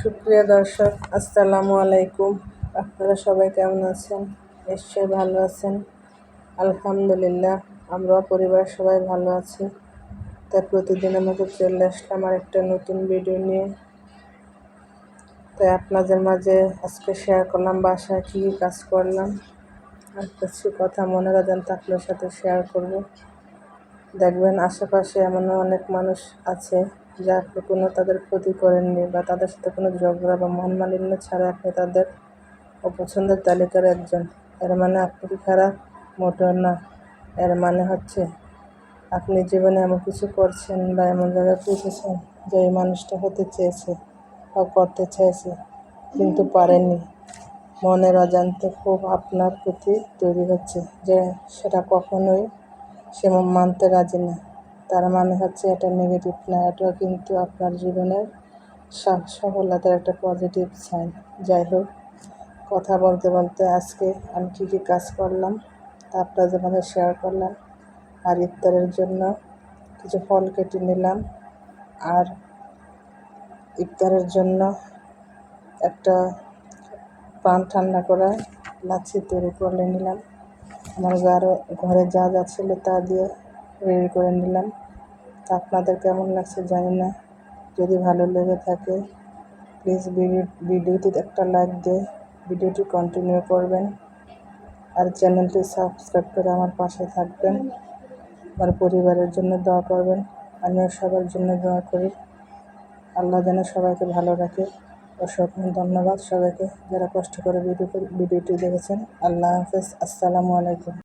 সুপ্রিয় দর্শক, আসসালামু আলাইকুম। আপনারা সবাই কেমন আছেন? নিশ্চয়ই ভালো আছেন। আলহামদুলিল্লাহ আমরা পরিবার সবাই ভালো আছি। তাই প্রতিদিনের মতো চলে আসলাম আর একটা নতুন ভিডিও নিয়ে। তাই আপনাদের মাঝে আজকে শেয়ার করলাম, বাসায় কী কী কাজ করলাম, আর কিছু কথা মনে রাখেন তা আপনার সাথে শেয়ার করব। দেখবেন আশেপাশে এমনও অনেক মানুষ আছে যা কোনো তাদের ক্ষতি করেননি বা তাদের সাথে কোনো ঝগড়া বা মন মালিন্য ছাড়া আপনি তাদের অপছন্দের তালিকার একজন, এর মানে আপনি কি খারাপ? মোটেও না। এর মানে হচ্ছে আপনি জীবনে এমন কিছু করছেন বা এমন জায়গায় পৌঁছেছেন যে এই মানুষটা হতে চেয়েছে বা করতে চেয়েছে, কিন্তু পারেননি। মনের অজান্তে খুব আপনার প্রতি তৈরি হচ্ছে যে সেটা কখনোই সে মানতে রাজি না। তার মানে হচ্ছে এটা নেগেটিভ না এটা কিন্তু আপনার জীবনের সফলতার একটা পজিটিভ সাইন যাই হোক, কথা বলতে বলতে আজকে আমি কী কী কাজ করলাম, তা আপনাদের মধ্যে শেয়ার করলাম, আর ইফতারের জন্য কিছু ফল কেটে নিলাম, আর ইফতারের জন্য একটা প্রাণ ঠান্ডা করা লাচ্ছি তৈরি করে নিলাম। আমার ঘরে যা যা ছিল তা দিয়ে রেডি করে নিলাম। তা আপনাদের কেমন লাগছে জানি না। যদি ভালো লেগে থাকে প্লিজ ভিডিওটি একটা লাইক দিয়ে ভিডিওটি কন্টিনিউ করবেন। আর চ্যানেলটি সাবস্ক্রাইব করে আমার পাশে থাকবেন। আমার পরিবারের জন্য দোয়া করবেন। আমিও সবার জন্য দোয়া করি। আল্লাহ যেন সবাইকে ভালো রাখে। অসংখ্য ধন্যবাদ সবাইকে যারা কষ্ট করে ভিডিও ভিডিওটি দেখেছেন। আল্লাহ হাফেজ। আসসালামু আলাইকুম।